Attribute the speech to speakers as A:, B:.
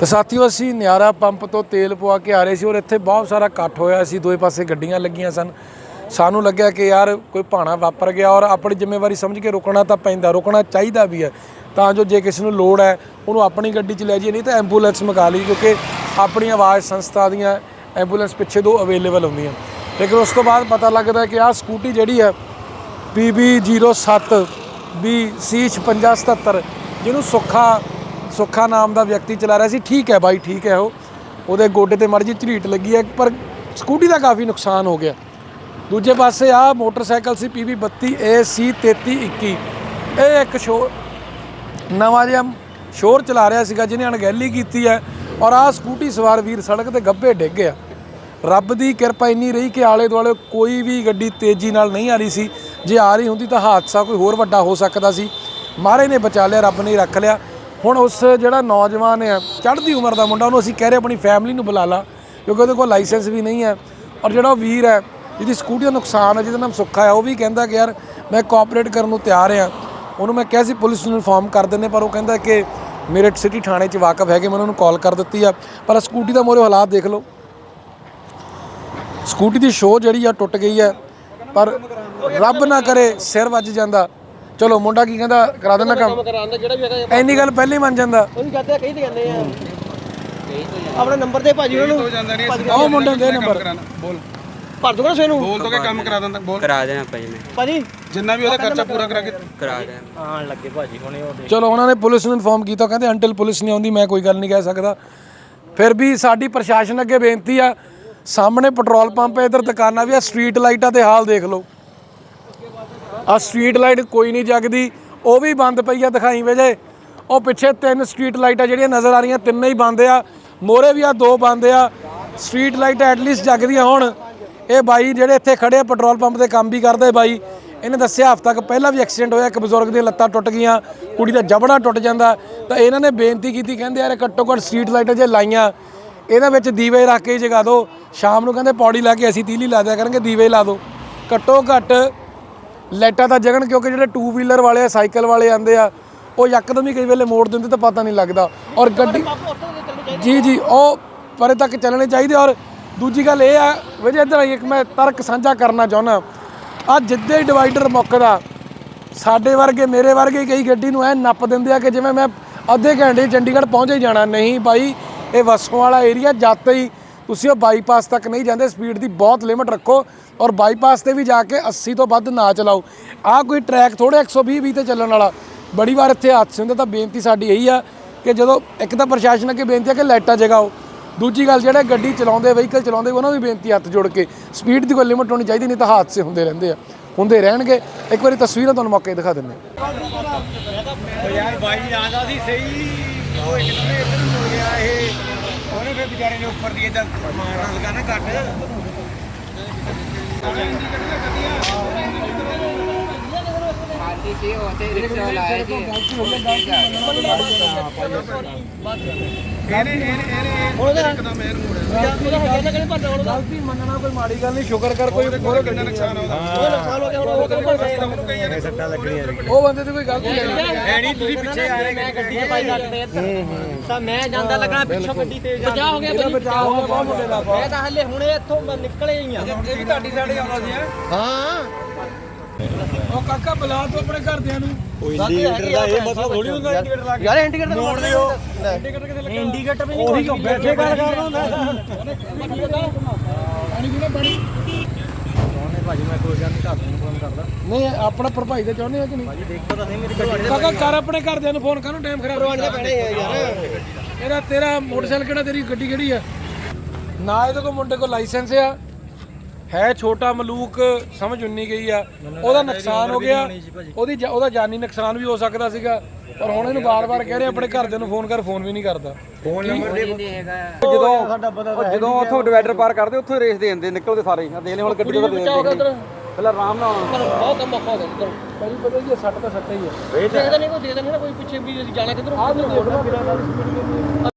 A: ਤੇ ਸਾਥੀਓ, ਅਸੀਂ ਨਿਆਰਾ ਪੰਪ ਤੋਂ ਤੇਲ ਪਵਾ ਕੇ ਆ ਰਹੇ ਸੀ ਔਰ ਇੱਥੇ ਬਹੁਤ ਸਾਰਾ ਇਕੱਠ ਹੋਇਆ। ਸੀ ਦੋਵੇਂ ਪਾਸੇ ਗੱਡੀਆਂ ਲੱਗੀਆਂ ਸਨ। ਸਾਨੂੰ ਲੱਗਿਆ ਕਿ ਯਾਰ ਕੋਈ ਭਾਣਾ ਵਾਪਰ ਗਿਆ ਔਰ ਆਪਣੀ ਜ਼ਿੰਮੇਵਾਰੀ ਸਮਝ ਕੇ ਰੁਕਣਾ ਤਾਂ ਪੈਂਦਾ, ਰੁਕਣਾ ਚਾਹੀਦਾ ਵੀ ਹੈ। ਤਾਂ ਜੋ ਜੇ ਕਿਸੇ ਨੂੰ ਲੋੜ ਹੈ, ਉਹਨੂੰ ਆਪਣੀ ਗੱਡੀ 'ਚ ਲੈ ਜਾਈਏ, ਨਹੀਂ ਤਾਂ ਐਂਬੂਲੈਂਸ ਮੰਗਾ ਲਈ ਕਿਉਂਕਿ ਆਪਣੀ ਆਵਾਜ਼ ਸੰਸਥਾ ਦੀਆਂ ਐਂਬੂਲੈਂਸ ਪਿੱਛੇ ਦੋ ਅਵੇਲੇਬਲ ਹੁੰਦੀਆਂ। ਲੇਕਿਨ ਉਸ ਤੋਂ ਬਾਅਦ ਪਤਾ ਲੱਗਦਾ ਕਿ ਆਹ ਸਕੂਟੀ ਜਿਹੜੀ ਹੈ PB07 ਵੀ C5677 ਜਿਹਨੂੰ ਸੁੱਖਾ ਸੁੱਖਾ ਨਾਮ ਦਾ ਵਿਅਕਤੀ ਚਲਾ ਰਿਹਾ ਸੀ। ਠੀਕ ਹੈ ਬਾਈ, ਠੀਕ ਹੈ ਉਹ। ਉਹਦੇ ਗੋਡੇ ਤੇ ਮਰਜ਼ੀ ਝਰੀਟ ਲੱਗੀ ਹੈ, ਪਰ ਸਕੂਟੀ ਦਾ ਕਾਫੀ ਨੁਕਸਾਨ ਹੋ ਗਿਆ। ਦੂਜੇ ਪਾਸੇ ਆ, ਮੋਟਰਸਾਈਕਲ ਸੀ PB32 AC3321 ਇਹ ਇੱਕ ਸ਼ੋ, ਨਵਾਂ ਜਿਹਾ ਸ਼ੋਰ ਚਲਾ ਰਿਹਾ ਸੀਗਾ, ਜਿਹਨੇ ਅਣਗਹਿਲੀ ਕੀਤੀ ਹੈ ਔਰ ਆਹ ਸਕੂਟੀ ਸਵਾਰ ਵੀਰ ਸੜਕ ਤੇ ਗੱਭੇ ਡਿੱਗ ਗਿਆ। ਰੱਬ ਦੀ ਕਿਰਪਾ ਇੰਨੀ ਰਹੀ ਕਿ ਆਲੇ ਦੁਆਲੇ ਕੋਈ ਵੀ ਗੱਡੀ ਤੇਜ਼ੀ ਨਾਲ ਨਹੀਂ ਆ ਰਹੀ ਸੀ। ਜੇ ਆ ਰਹੀ ਹੁੰਦੀ ਤਾਂ ਹਾਦਸਾ ਕੋਈ ਹੋਰ ਵੱਡਾ ਹੋ ਸਕਦਾ ਸੀ। ਮਹਾਰਾਜ ਨੇ ਬਚਾ ਲਿਆ, ਰੱਬ ਨੇ ਰੱਖ ਲਿਆ। ਹੁਣ ਉਸ ਜਿਹੜਾ ਨੌਜਵਾਨ ਹੈ, ਚੜ੍ਹਦੀ ਉਮਰ ਦਾ ਮੁੰਡਾ, ਉਹਨੂੰ ਅਸੀਂ ਕਹਿ ਰਹੇ ਆਪਣੀ ਫੈਮਿਲੀ ਨੂੰ ਬੁਲਾ ਲਾ, ਕਿਉਂਕਿ ਉਹਦੇ ਕੋਲ ਲਾਇਸੈਂਸ ਵੀ ਨਹੀਂ ਹੈ। ਔਰ ਜਿਹੜਾ ਉਹ ਵੀਰ ਹੈ, ਜਿਹਦੀ ਸਕੂਟੀ ਦਾ ਨੁਕਸਾਨ ਹੈ, ਜਿਹਦਾ ਨਾਮ ਸੁੱਖਾ ਹੈ, ਉਹ ਵੀ ਕਹਿੰਦਾ ਕਿ ਯਾਰ ਮੈਂ ਕੋਆਪਰੇਟ ਕਰਨ ਨੂੰ ਤਿਆਰ ਹਾਂ। ਉਹਨੂੰ ਮੈਂ ਕਿਹਾ ਸੀ, ਪੁਲਿਸ ਨੂੰ ਇਨਫਾਰਮ ਕਰ ਦਿੰਦੇ ਪਰ ਉਹ ਕਹਿੰਦਾ ਕਿ ਮੇਰੇ ਸਿਟੀ ਥਾਣੇ 'ਚ ਵਾਕਫ ਹੈਗੇ, ਮੈਂ ਉਹਨਾਂ ਨੂੰ ਕਾਲ ਕਰ ਦਿੱਤੀ ਆ। ਪਰ ਸਕੂਟੀ ਦਾ ਮੋਰੇ ਹਾਲਾਤ ਦੇਖ ਲਓ। ਸਕੂਟੀ ਦੀ ਸ਼ੋਅ ਜਿਹੜੀ ਆ, ਟੁੱਟ ਗਈ ਹੈ, ਪਰ ਰੱਬ ਨਾ ਕਰੇ ਸਿਰ ਵੱਜ ਜਾਂਦਾ। ਚਲੋ ਮੁੰਡਾ ਕੀ ਕਹਿੰਦਾ? ਕਰਾ ਦੇਣਾ ਕੰਮ।
B: ਕਰਾਉਂਦਾ ਜਿਹੜਾ ਵੀ ਹੈਗਾ
A: ਐਨੀ ਗੱਲ ਪਹਿਲੇ ਹੀ ਮੰਨ ਜਾਂਦਾ।
B: ਉਹ ਵੀ ਕਹਤੇ ਕਹੀ ਤੇ ਕਹਿੰਦੇ ਆ। ਆਪਣਾ ਨੰਬਰ ਦੇ ਭਾਜੀ ਉਹਨਾਂ ਨੂੰ।
A: ਉਹ ਮੁੰਡੇ ਦੇ ਨੰਬਰ।
C: ਬੋਲ।
B: ਭਰ ਦੂਗਾ ਸੋਨੂੰ।
C: ਬੋਲ ਤੋਂ ਕੇ ਕੰਮ ਕਰਾ ਦਿੰਦਾ ਬੋਲ।
D: ਕਰਾ ਦੇਣਾ ਭਾਜੀ ਮੈਂ।
B: ਭਾਜੀ।
C: ਜਿੰਨਾ ਵੀ ਉਹਦਾ ਖਰਚਾ ਪੂਰਾ ਕਰਾ ਕੇ
D: ਕਰਾ ਦੇਣਾ।
B: ਆਣ ਲੱਗੇ ਭਾਜੀ ਹੁਣੇ ਉਹ
A: ਚਲੋ ਉਹਨਾਂ ਨੇ ਪੁਲਿਸ ਨੂੰ ਇਨਫਾਰਮ ਕੀਤਾ ਕਹਿੰਦੇ ਅੰਟਲ ਪੁਲਿਸ ਨਹੀਂ ਆਉਂਦੀ ਮੈਂ ਕੋਈ ਗੱਲ ਨਹੀਂ ਕਹਿ ਸਕਦਾ। ਫਿਰ ਵੀ ਸਾਡੀ ਪ੍ਰਸ਼ਾਸਨ ਅੱਗੇ ਬੇਨਤੀ ਆ ਸਾਹਮਣੇ ਪੈਟਰੋਲ ਪੰਪ ਹੈ ਇਧਰ ਦੁਕਾਨਾਂ ਵੀ ਆ ਸਟਰੀਟ ਲਾਈਟਾਂ ਦੇ ਹਾਲ ਦੇਖ ਲਓ। ਆ ਸਟਰੀਟ ਲਾਈਟ ਕੋਈ ਨਹੀਂ ਜਗਦੀ, ਉਹ ਵੀ ਬੰਦ ਪਈ ਆ ਦਿਖਾਈ ਵੇਜੇ ਉਹ ਪਿੱਛੇ ਤਿੰਨ ਸਟਰੀਟ ਲਾਈਟਾਂ ਜਿਹੜੀਆਂ ਨਜ਼ਰ ਆ ਰਹੀਆਂ, ਤਿੰਨੇ ਹੀ ਬੰਦ ਆ। ਮੋਰੇ ਵੀ ਆ, ਦੋ ਬੰਦ ਆ। ਸਟਰੀਟ ਲਾਈਟ ਐਟਲੀਸਟ ਜਗਦੀਆਂ ਹੋਣ। ਇਹ ਬਾਈ ਜਿਹੜੇ ਇੱਥੇ ਖੜੇ ਆ, ਪੈਟਰੋਲ ਪੰਪ ਤੇ ਕੰਮ ਵੀ ਕਰਦੇ ਬਾਈ, ਇਹਨੇ ਦੱਸਿਆ ਹਫ਼ਤਾ ਕੁ ਪਹਿਲਾਂ ਵੀ ਐਕਸੀਡੈਂਟ ਹੋਇਆ, ਇੱਕ ਬਜ਼ੁਰਗ ਦੀਆਂ ਲੱਤਾਂ ਟੁੱਟ ਗਈਆਂ, ਕੁੜੀ ਦਾ ਜਬੜਾ ਟੁੱਟ ਜਾਂਦਾ। ਤਾਂ ਇਹਨਾਂ ਨੇ ਬੇਨਤੀ ਕੀਤੀ, ਕਹਿੰਦੇ ਯਾਰ ਘੱਟੋ ਘੱਟ ਸਟਰੀਟ ਲਾਈਟਾਂ ਜੇ ਲਾਈਆਂ, ਇਹਦੇ ਵਿੱਚ ਦੀਵੇ ਰੱਖ ਕੇ ਜਗਾ ਦਿਓ ਸ਼ਾਮ ਨੂੰ ਕਹਿੰਦੇ ਪੌੜੀ ਲਾ ਕੇ ਅਸੀਂ ਤੀਲੀ ਲਾ ਦਿਆ ਕਰਾਂਗੇ ਦੀਵੇ ਲਾ ਦਿਓ ਘੱਟੋ ਘੱਟ ਲਾਈਟਾਂ ਤਾਂ ਜਗਣ ਕਿਉਂਕਿ ਜਿਹੜੇ ਟੂ ਵੀਲਰ ਵਾਲੇ ਆ ਸਾਈਕਲ ਵਾਲੇ ਆਂਦੇ ਆ ਉਹ ਯਕਦਮ ਹੀ ਕਈ ਵੇਲੇ ਮੋੜ ਦਿੰਦੇ ਤਾਂ ਪਤਾ ਨਹੀਂ ਲੱਗਦਾ। ਔਰ ਗੱਡੀ ਜੀ ਜੀ ਉਹ ਪਰੇ ਤੱਕ ਚੱਲਣੇ ਚਾਹੀਦੇ। ਔਰ ਦੂਜੀ ਗੱਲ ਇਹ ਆ ਵਜੇ ਇੱਧਰ ਆਈ ਇੱਕ ਮੈਂ ਤਰਕ ਸਾਂਝਾ ਕਰਨਾ ਚਾਹੁੰਦਾ। ਆ ਜਿੱਦੇ ਹੀ ਡਿਵਾਈਡਰ ਮੁੱਕਦਾ ਸਾਡੇ ਵਰਗੇ ਮੇਰੇ ਵਰਗੇ ਕਈ ਗੱਡੀ ਨੂੰ ਐ ਨੱਪ ਦਿੰਦੇ ਆ ਕਿ ਜਿਵੇਂ ਮੈਂ ਅੱਧੇ ਘੰਟੇ ਚੰਡੀਗੜ੍ਹ ਪਹੁੰਚ ਹੀ ਜਾਣਾ। ਨਹੀਂ ਬਾਈ ਇਹ ਵਸੋਂ ਵਾਲਾ ਏਰੀਆ ਜਦ ਹੀ ਤੁਸੀਂ ਉਹ ਬਾਈਪਾਸ ਤੱਕ ਨਹੀਂ ਜਾਂਦੇ ਸਪੀਡ ਦੀ ਬਹੁਤ ਲਿਮਟ ਰੱਖੋ। ਔਰ ਬਾਈਪਾਸ ਤੇ ਵੀ ਜਾ ਕੇ 80 ਤੋਂ ਵੱਧ ਨਾ ਚਲਾਓ। ਆ ਕੋਈ ਟਰੈਕ ਥੋੜੇ 120 20 ਤੇ ਚੱਲਣ ਵਾਲਾ। ਬੜੀ ਵਾਰ ਇੱਥੇ ਹਾਦਸੇ ਹੁੰਦੇ ਤਾਂ ਬੇਨਤੀ ਸਾਡੀ ਇਹੀ ਆ ਕਿ ਜਦੋਂ ਇੱਕ ਤਾਂ ਪ੍ਰਸ਼ਾਸਨ ਅੱਗੇ ਬੇਨਤੀ ਆ ਕਿ ਲਾਈਟਾਂ ਜਗਾਓ। ਦੂਜੀ ਗੱਲ ਜਿਹੜੇ ਗੱਡੀ ਚਲਾਉਂਦੇ ਵਹੀਕਲ ਚਲਾਉਂਦੇ, ਉਹਨਾਂ ਨੂੰ ਵੀ ਬੇਨਤੀ ਹੱਥ ਜੋੜ ਕੇ। ਸਪੀਡ ਦੀ ਕੋਈ ਲਿਮਟ ਹੋਣੀ ਚਾਹੀਦੀ, ਨਹੀਂ ਤਾਂ ਹਾਦਸੇ ਹੁੰਦੇ ਰਹਿੰਦੇ ਆ। ਹੁੰਦੇ ਰਹਿਣਗੇ। ਇੱਕ ਵਾਰੀ ਤਸਵੀਰਾਂ ਤੁਹਾਨੂੰ ਮੌਕੇ ਦਿਖਾ ਦਿੰਦੇ
C: ਯਾਰ ਬਾਈ ਆਦਾ ਸੀ, ਸਹੀ। ਉਹ ਇੱਕਦਮ ਇੱਧਰ ਮੁੜ ਗਿਆ ਇਹ। ਉਹਨੇ ਫਿਰ ਵਿਚਾਰੇ ਨੇ ਉੱਪਰ ਦੀ ਇਦਾਂ ਮਾਰਨ ਲੱਗਾ ਨਾ ਕੱਟ। Thank you. ਮੋੜਿਆ
B: ਉਹਦਾ ਹੈਗਾ ਤਾਂ ਕਿਹੜੇ ਭਰਦਾ ਹੁਣ
A: ਗਲਤੀ ਮੰਨਣਾ ਕੋਈ ਮਾੜੀ ਗੱਲ ਨਹੀਂ ਸ਼ੁਕਰ ਕਰ ਕੋਈ
C: ਹੋਰ ਕਿੰਨਾ ਨੁਕਸਾਨ ਆਉਂਦਾ
B: ਉਹ ਹੋ
A: ਬੰਦੇ ਦੀ ਕੋਈ ਗਲਤੀ ਨਹੀਂ।
B: ਐ ਨਹੀਂ ਤੁਸੀਂ ਪਿੱਛੇ ਆ ਰਹੇ ਮੈਂ ਗੱਡੀ 'ਚ ਪਾਈ ਲੱਗਦੇ ਤਾਂ ਮੈਂ ਜਾਂਦਾ ਲੱਗਾ ਪਿੱਛੋਂ ਗੱਡੀ ਤੇਜ਼ ਬਚਾ ਹੋ ਗਿਆ
A: ਬਚਾਅ ਹੋ ਗਿਆ ਬਹੁਤ ਮੁੰਡੇ ਦਾ
B: ਮੈਂ ਤਾਂ ਹਲੇ ਹੁਣੇ ਇੱਥੋਂ ਨਿਕਲੇ ਹੀ ਆ।
C: ਇਹ ਵੀ ਤੁਹਾਡੀ ਸਾਈਡ ਹੀ ਆਉਂਦਾ ਸੀ
B: ਹੈਂ?
A: ਉਹ ਕਾਕਾ ਬੁਲਾ ਤੂੰ ਆਪਣੇ ਘਰਦਿਆਂ ਨੂੰ।
B: ਇੰਡੀਕੇਟਰ ਦਾ ਇਹ ਮਤਲਬ ਥੋੜੀ ਹੁੰਦਾ ਇੰਡੀਕੇਟਰ ਲਾ ਯਾਰ ਇੰਡੀਕੇਟਰ ਨੋਟ ਦਿਓ। ਇੰਡੀਕੇਟਰ ਵੀ ਨਹੀਂ ਉਹੀ ਬੈਠੇ ਗੱਲ ਕਰਦਾ ਹੁੰਦਾ।
A: ਪਾਣੀ ਪੀਣਾ ਪਾਣੀ
B: ਭਾਜੀ ਮੈਂ ਕੋਈ ਗੱਲ ਨਹੀਂ ਘਰ ਨੂੰ ਫੋਨ ਕਰਦਾ।
A: ਨਹੀਂ ਆਪਣਾ ਭਰਪਾਈ ਤੇ ਚਾਹੁੰਦੇ ਆ ਕਿ ਨਹੀਂ?
B: ਭਾਜੀ ਦੇਖੋ ਤਾਂ ਸਹੀ ਮੇਰੀ ਗੱਡੀ
A: ਕਾਕਾ ਕਰ ਆਪਣੇ ਘਰਦਿਆਂ ਨੂੰ ਫੋਨ ਕਾਹਨੂੰ ਟਾਈਮ ਖਰਾਬ
B: ਕਰਵਾਉਣੇ ਪੈਣੇ ਆ ਯਾਰ।
A: ਤੇਰਾ ਤੇਰਾ ਮੋਟਰਸਾਈਕਲ ਕਿਹੜਾ ਤੇਰੀ ਗੱਡੀ ਕਿਹੜੀ ਆ? ਨਾ ਇਹਦੇ ਕੋਲ ਮੁੰਡੇ ਕੋਲ ਲਾਇਸੈਂਸ ਆ। ਹੈ ਛੋਟਾ ਮਲੂਕ ਸਮਝ ਉੰਨੀ ਗਈ ਆ। ਉਹਦਾ ਨੁਕਸਾਨ ਹੋ ਗਿਆ। ਉਹਦੀ ਜਾ- ਉਹਦਾ ਜਾਨੀ ਨੁਕਸਾਨ ਵੀ ਹੋ ਸਕਦਾ ਸੀਗਾ। ਪਰ ਹੁਣ ਇਹਨੂੰ ਬਾਰ-ਬਾਰ ਕਹਿ ਰਹੇ ਆਪਣੇ ਘਰਦਿਆਂ ਨੂੰ ਫੋਨ ਕਰ ਫੋਨ ਵੀ ਨਹੀਂ ਕਰਦਾ।
C: ਜਦੋਂ ਉਹ ਜਦੋਂ ਉੱਥੋਂ ਡਿਵਾਈਡਰ ਪਾਰ ਕਰਦੇ ਉੱਥੋਂ ਰੇਸ ਦੇ ਜਾਂਦੇ ਨਿਕਲਦੇ ਸਾਰੇ। ਆ ਦੇਖ ਲੈ ਹੁਣ ਗੱਡੀ ਤੋਂ ਦੇ
A: ਉਧਰ
C: ਪਹਿਲਾਂ ਆਰਾਮ ਨਾਲ ਆਉਣਾ।
B: ਬਹੁਤ ਕੰਮ ਔਖਾ ਹੋ ਗਿਆ ਇੱਧਰ।
A: ਭਾਜੀ ਪਤਾ ਕੀ ਆ, ਸੱਟ ਤਾਂ ਸੱਟ ਹੀ ਆ।
B: ਦੇਖਦਾ ਨਹੀਂ ਕੋਈ ਦੇਖਦਾ ਨਹੀਂ ਨਾ ਕੋਈ ਪਿੱਛੇ ਵੀ ਅਸੀਂ ਜਾਣਾ ਕਿੱਧਰ
A: ਆਹ ਦੇਖੋ ਨਾ